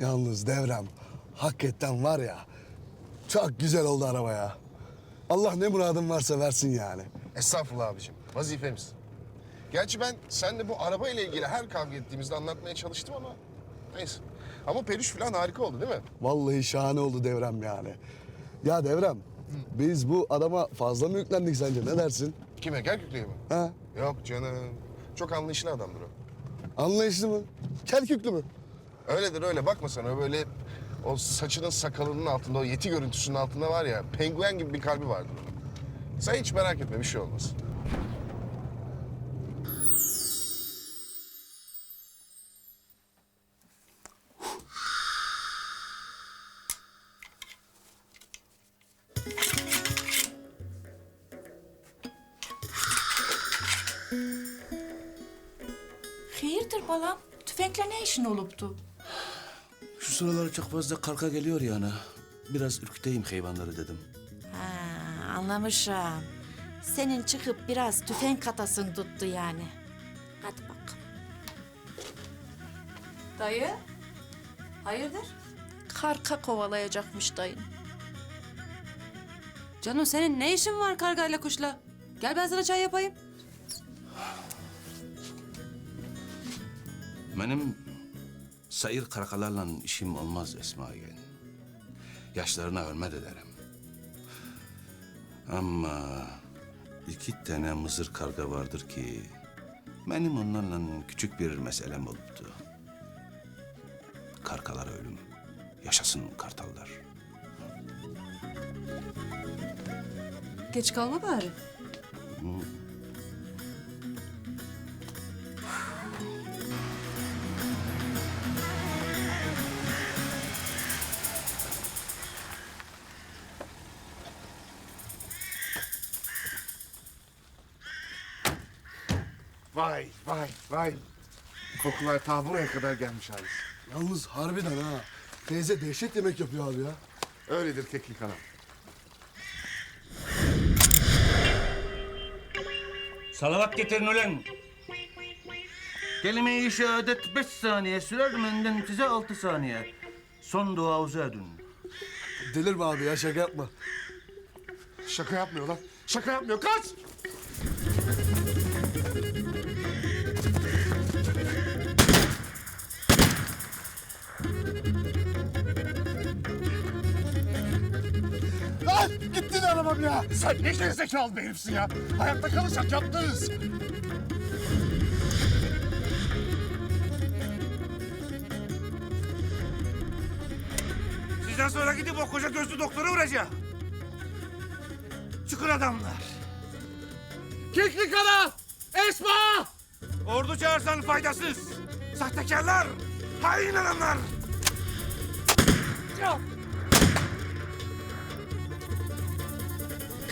Yalnız devrem hakikaten var ya çok güzel oldu araba ya. Allah ne muradın varsa versin yani. Estağfurullah abicim. Vazifemiz. Gerçi ben seninle bu araba ile ilgili her kavga ettiğimizde anlatmaya çalıştım ama neyse. Ama peluş falan harika oldu değil mi? Vallahi şahane oldu devrem yani. Ya devrem biz bu adama fazla mı yüklendik sence ne dersin? Kime? Gel kütleye mi? Ha? Yok canım. Çok anlayışlı adamdır o. Anlayışlı mı? Kelküklü mü? Öyledir öyle. Bakma sen o böyle o saçının sakalının altında, o yeti görüntüsünün altında var ya penguen gibi bir kalbi vardır onun. Sen hiç merak etme bir şey olmaz. Hayırdır balam? Tüfekle ne işin oluptu? Şu sıralar çok fazla karka geliyor ya ana. Biraz ürküteyim hayvanları dedim. Ha, anlamışım. Senin çıkıp biraz tüfek katasın tuttu yani. Hadi bak. Dayı? Hayırdır? Karka kovalayacakmış dayın. Canım senin ne işin var kargayla kuşla? Gel ben sana çay yapayım. Benim sayır karakalarla işim olmaz Esma Yenge. Yaşlarına hürmet ederim. Ama iki tane mızır karga vardır ki... ...benim onlarla küçük bir meselem oluptu. Karkalar ölüm, yaşasın kartallar. Geç kalma bari. Vay vay vay. Kokular ta buraya kadar gelmiş Halis. Yalnız harbiden ha. Teyze dehşet yemek yapıyor abi ya. Öyledir keklik hanım. Salavat getirin ulan. Kelime-i şehadet beş saniye sürer, menden size altı saniye. Son duauzu edin. Delirme abi ya şaka yapma. Şaka yapmıyor lan. Şaka yapmıyor. Kaç! Lan gitti de arabam ya. Sen ne gerizekalı bir herifsin ya. Hayatta kalırsak yaptınız. Sizden sonra gidip o koca gözlü doktora vuracağım. Çıkın adamlar. Keklik ana! Esma! Ordu çağırsan faydasız. Sahtekarlar. Hain adamlar.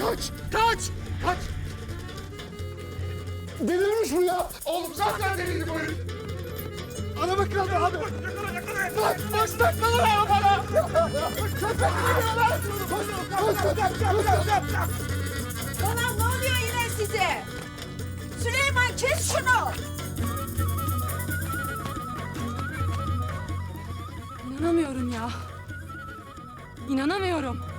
Kaç! Kaç! Kaç! Delirmiş bu ya. Oğlum zaten deliydi bu herif. Araba kaldı abi. Bak bak lan arabana. Köpek geliyor lan. Ulan ne oluyor yine size? Süleyman kes şunu. İnanamıyorum ya. İnanamıyorum.